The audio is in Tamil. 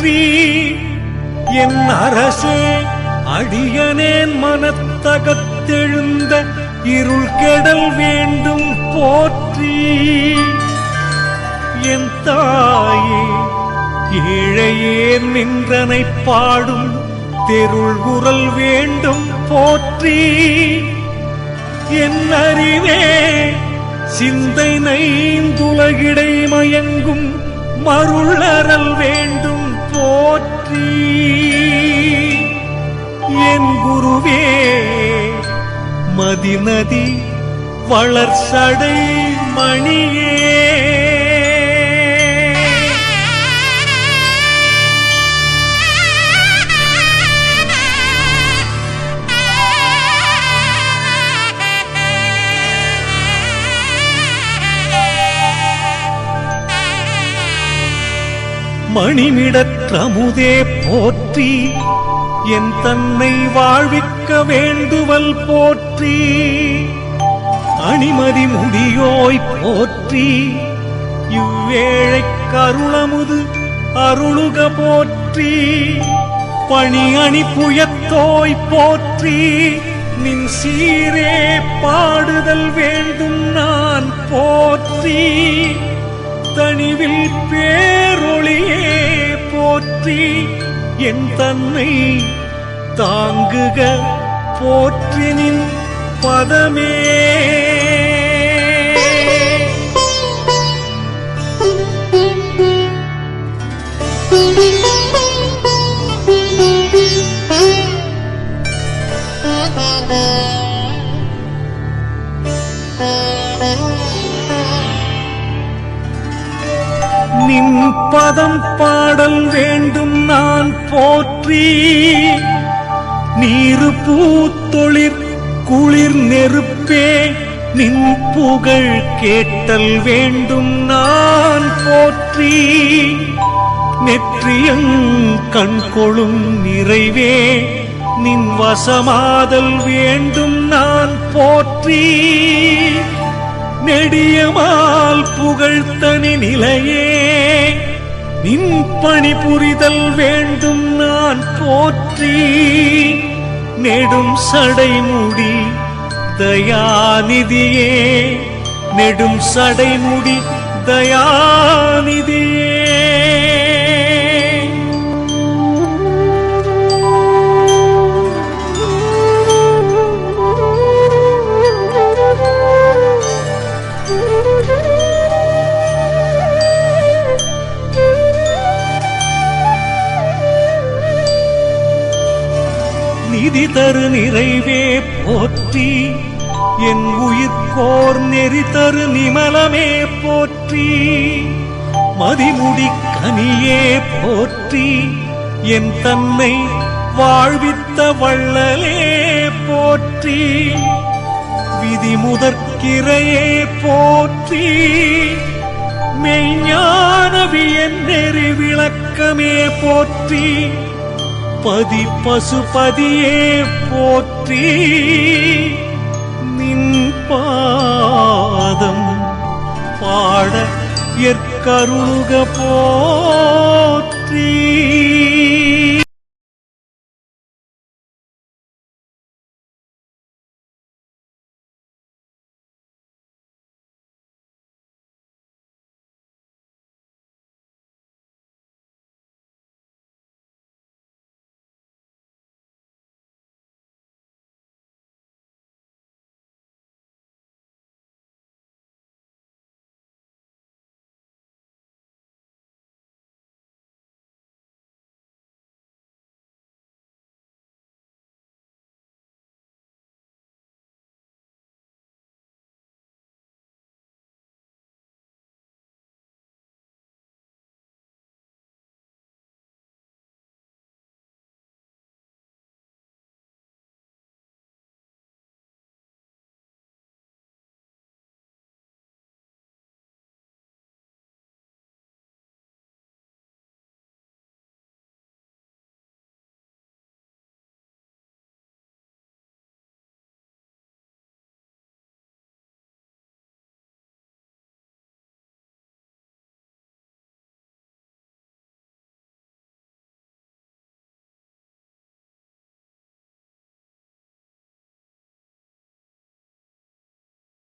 போற்றி என் அரசே அடியனேன் மனத்தகத்தெழுந்த இருள் கெடல் வேண்டும் போற்றி. என் தாயே ஏழையேன் நின்றனை பாடும் தெருள் குரல் வேண்டும் போற்றி. என் அறிவே சிந்தை நைந்துலகிடை மயங்கும் மருளறல் வேண்டும் போற்றி. என் குருவே மதிநதி வளர்ச்சடை மணியே. மணிமிடற்றமுதே போற்றி. என் தன்னை வாழ்விக்க வேண்டுவல் போற்றி. அணிமதி முடியோய் போற்றி. இவ்வேழை கருளமுது அருளுக போற்றி. பணி அணி புயத்தோய் போற்றி. நின் சீரே பாடுதல் வேண்டும் நான் போற்றி. தனிவில் பேரொளியே போற்றி என் தன்னை தாங்குக போற்றினின் பதமே. thank you பதம் பாடல் வேண்டும் நான் போற்றி. நீரு பூத்தொழிற் குளிர் நெருப்பே நின் புகழ் கேட்டல் வேண்டும் நான் போற்றி. நெற்றியங் கண்கொளும் நிறைவே நின் வசமாதல் வேண்டும் நான் போற்றி. நெடியமால் புகழ்த்தனி நிலையே நின் பணி புரிதல் வேண்டும் நான் போற்றி. நெடும் சடைமுடி தயாநிதியே. நெடும் சடைமுடி தயாநிதியே. தரு நிறைவே போற்றி. என் உயிர்கோர் நெறி தரு நிமலமே போற்றி. மதிமுடி கனியே போற்றி. என் தன்னை வாழ்வித்த வள்ளலே போற்றி. விதி முதற்கிரையே போற்றி. மெய்ஞானவியன் நெறி விளக்கமே போற்றி. பதி பசுபதியே போற்றி நின் பாதம் பாட எற்கருளுக போற்றி.